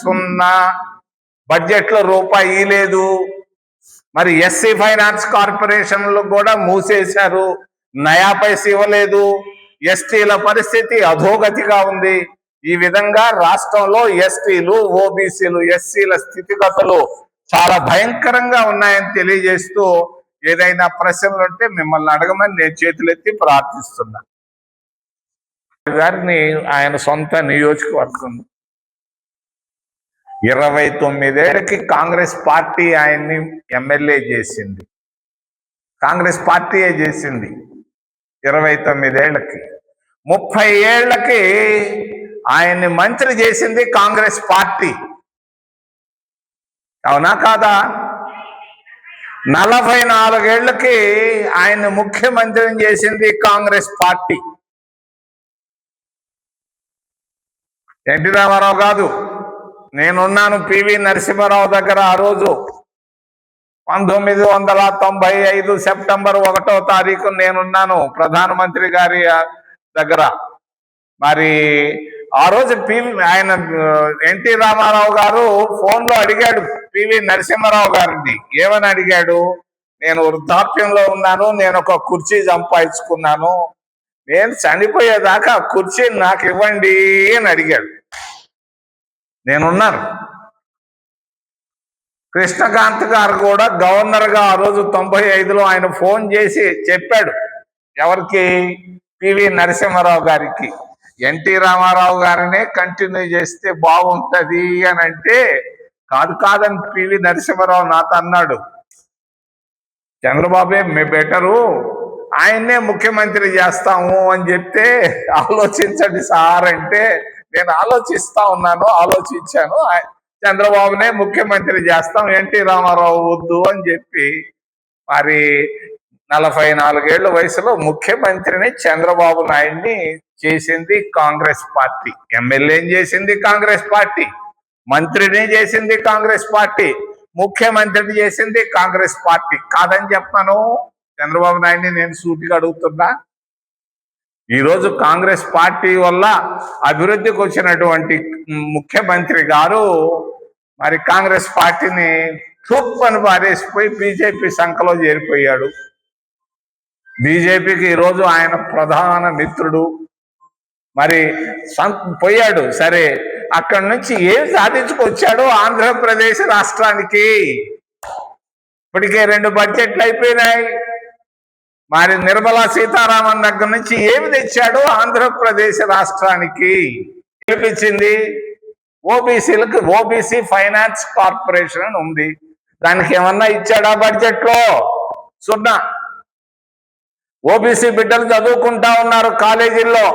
సున్నా. బడ్జెట్లో రూపాయి లేదు. మరి ఎస్సీ ఫైనాన్స్ కార్పొరేషన్లు కూడా మూసేశారు. నయా పైస ఇవ్వలేదు. ఎస్టీల పరిస్థితి అధోగతిగా ఉంది. ఈ విధంగా రాష్ట్రంలో ఎస్టీలు ఓబీసీలు ఎస్సీల స్థితిగతులు చాలా భయంకరంగా ఉన్నాయని తెలియజేస్తూ ఏదైనా ప్రశ్నలు ఉంటే మిమ్మల్ని అడగమని నేను చేతులెత్తి ప్రార్థిస్తున్నా. గారిని ఆయన సొంత నియోజకవర్గం ఇరవై తొమ్మిదేళ్ళకి కాంగ్రెస్ పార్టీ ఆయన్ని ఎమ్మెల్యే చేసింది. కాంగ్రెస్ పార్టీయే చేసింది ఇరవై తొమ్మిదేళ్ళకి ముప్పై ఏళ్ళకి ఆయన్ని మంత్రి చేసింది కాంగ్రెస్ పార్టీ. అవునా కాదా? నలభై నాలుగేళ్ళకి ఆయన్ని ముఖ్యమంత్రిని చేసింది కాంగ్రెస్ పార్టీ. ఎన్టీ రామారావు కాదు. నేనున్నాను పివి నరసింహారావు దగ్గర ఆ రోజు పంతొమ్మిది వందల తొంభై ఐదు సెప్టెంబర్ ఒకటో తారీఖు నేనున్నాను ప్రధానమంత్రి గారి దగ్గర. మరి ఆ రోజు పివి ఆయన ఎన్టీ రామారావు గారు ఫోన్లో అడిగాడు పివి నరసింహారావు గారిని. ఏమని అడిగాడు? నేను వృద్ధాప్యంలో ఉన్నాను నేను ఒక కుర్చీ సంపాదించుకున్నాను నేను చనిపోయేదాకా కుర్చీ కుర్చీని నాకు ఇవ్వండి అని అడిగాడు. నేనున్నాను కృష్ణకాంత్ గారు కూడా గవర్నర్గా ఆ రోజు తొంభై ఐదులో ఆయన ఫోన్ చేసి చెప్పాడు. ఎవరికి? పివి నరసింహారావు గారికి. ఎన్టీ రామారావు గారినే కంటిన్యూ చేస్తే బాగుంటది అని అంటే కాదు కాదని పివి నరసింహారావు నాతో అన్నాడు. చంద్రబాబే మే బెటరు. ఆయన్నే ముఖ్యమంత్రి చేస్తాము అని చెప్తే ఆలోచించండి సార్ అంటే నేను ఆలోచిస్తా ఉన్నాను ఆలోచించాను. చంద్రబాబునే ముఖ్యమంత్రి చేస్తాం. ఎన్టీ రామారావు వద్దు అని చెప్పి మరి నలభై నాలుగేళ్ళ వయసులో ముఖ్యమంత్రిని చంద్రబాబు నాయుడిని చేసింది కాంగ్రెస్ పార్టీ. ఎమ్మెల్యేని చేసింది కాంగ్రెస్ పార్టీ. మంత్రిని చేసింది కాంగ్రెస్ పార్టీ. ముఖ్యమంత్రిని చేసింది కాంగ్రెస్ పార్టీ. కాదని చెప్తాను. చంద్రబాబు నాయుడిని నేను సూటిగా అడుగుతున్నా. ఈరోజు కాంగ్రెస్ పార్టీ వల్ల అభివృద్ధికి వచ్చినటువంటి ముఖ్యమంత్రి గారు మరి కాంగ్రెస్ పార్టీని తూప్పని పారేసిపోయి బీజేపీ సంఖలో చేరిపోయాడు. బీజేపీకి ఈరోజు ఆయన ప్రధాన మిత్రుడు. మరి సం- పోయాడు. సరే అక్కడి నుంచి ఏం సాధించుకొచ్చాడు ఆంధ్రప్రదేశ్ రాష్ట్రానికి? ఇప్పటికే రెండు బడ్జెట్లు అయిపోయినాయి. మరి నిర్మలా సీతారామన్ దగ్గర నుంచి ఏమి తెచ్చాడు ఆంధ్రప్రదేశ్ రాష్ట్రానికి పిలిపించింది ఓబీసీలకు ఓబీసీ ఫైనాన్స్ కార్పొరేషన్ అని ఉంది. దానికి ఏమన్నా ఇచ్చాడా బడ్జెట్లో సున్నా. ఓబీసీ బిడ్డలు చదువుకుంటా ఉన్నారు కాలేజీల్లో.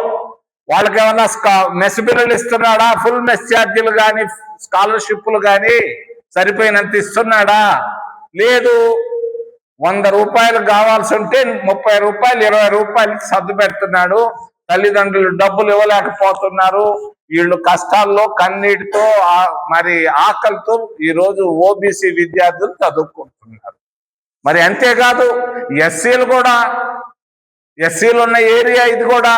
వాళ్ళకి ఏమన్నా స్కా- మెస్ బిల్లులు ఇస్తున్నాడా? ఫుల్ మెస్ ఛార్జీలు కానీ స్కాలర్షిప్లు కానీ సరిపోయినంత ఇస్తున్నాడా? లేదు. వంద రూపాయలు కావాల్సి ఉంటే ముప్పై రూపాయలు ఇరవై రూపాయలకి సర్దు పెడుతున్నాడు. తల్లిదండ్రులు డబ్బులు ఇవ్వలేకపోతున్నారు. వీళ్ళు కష్టాల్లో కన్నీటితో మరి ఆకలితో ఈరోజు ఓబీసీ విద్యార్థులు చదువుకుంటున్నారు. మరి అంతేకాదు ఎస్సీలు కూడా ఎస్సీలు ఉన్న ఏరియా ఇది కూడా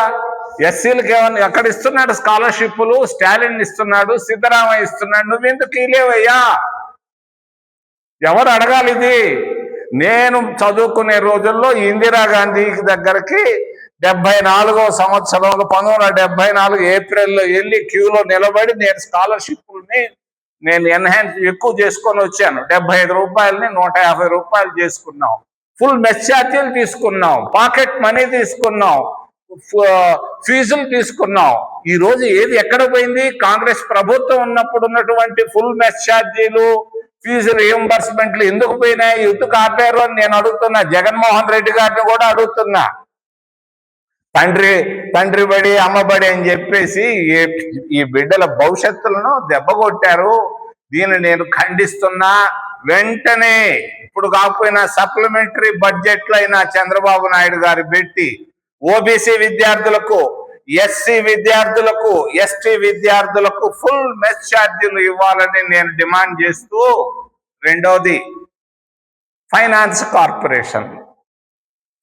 ఎస్సీలకు ఏమన్నా ఎక్కడ ఇస్తున్నాడు స్కాలర్షిప్లు స్టాలిన్ ఇస్తున్నాడు సిద్ధరామయ్య ఇస్తున్నాడు. నువ్వెందుకు ఇలేవయ్యా ఎవరు అడగాలి ఇది నేను చదువుకునే రోజుల్లో ఇందిరాగాంధీకి దగ్గరికి డెబ్బై నాలుగో సంవత్సరంలో పంతొమ్మిది వందల డెబ్బై నాలుగు ఏప్రిల్లో వెళ్ళి క్యూలో నిలబడి నేను స్కాలర్షిప్ని నేను ఎన్హాన్స్ ఎక్కువ చేసుకొని వచ్చాను. డెబ్బై ఐదు రూపాయలని నూట యాభై రూపాయలు చేసుకున్నాం. ఫుల్ మెస్ ఛార్జీలు తీసుకున్నాం. పాకెట్ మనీ తీసుకున్నాం. ఫీజులు తీసుకున్నాం. ఈ రోజు ఏది ఎక్కడ పోయింది? కాంగ్రెస్ ప్రభుత్వం ఉన్నప్పుడు ఉన్నటువంటి ఫుల్ మెస్ ఛార్జీలు ఫీజు రియంబర్స్మెంట్లు ఎందుకు పోయినాయి? ఎందుకు ఆపారు అని నేను అడుగుతున్నా. జగన్మోహన్ రెడ్డి గారిని కూడా అడుగుతున్నా. తండ్రి తండ్రి బడి అమ్మబడి అని చెప్పేసి ఈ- బిడ్డల భవిష్యత్తులను దెబ్బ కొట్టారు. దీన్ని నేను ఖండిస్తున్నా. వెంటనే ఇప్పుడు కాకపోయినా సప్లిమెంటరీ బడ్జెట్లు అయినా చంద్రబాబు నాయుడు గారు పెట్టి ఓబీసీ విద్యార్థులకు ఎస్సీ విద్యార్థులకు ఎస్టీ విద్యార్థులకు ఫుల్ మెస్ ఛార్జీలు ఇవ్వాలని నేను డిమాండ్ చేస్తూ రెండవది ఫైనాన్స్ కార్పొరేషన్.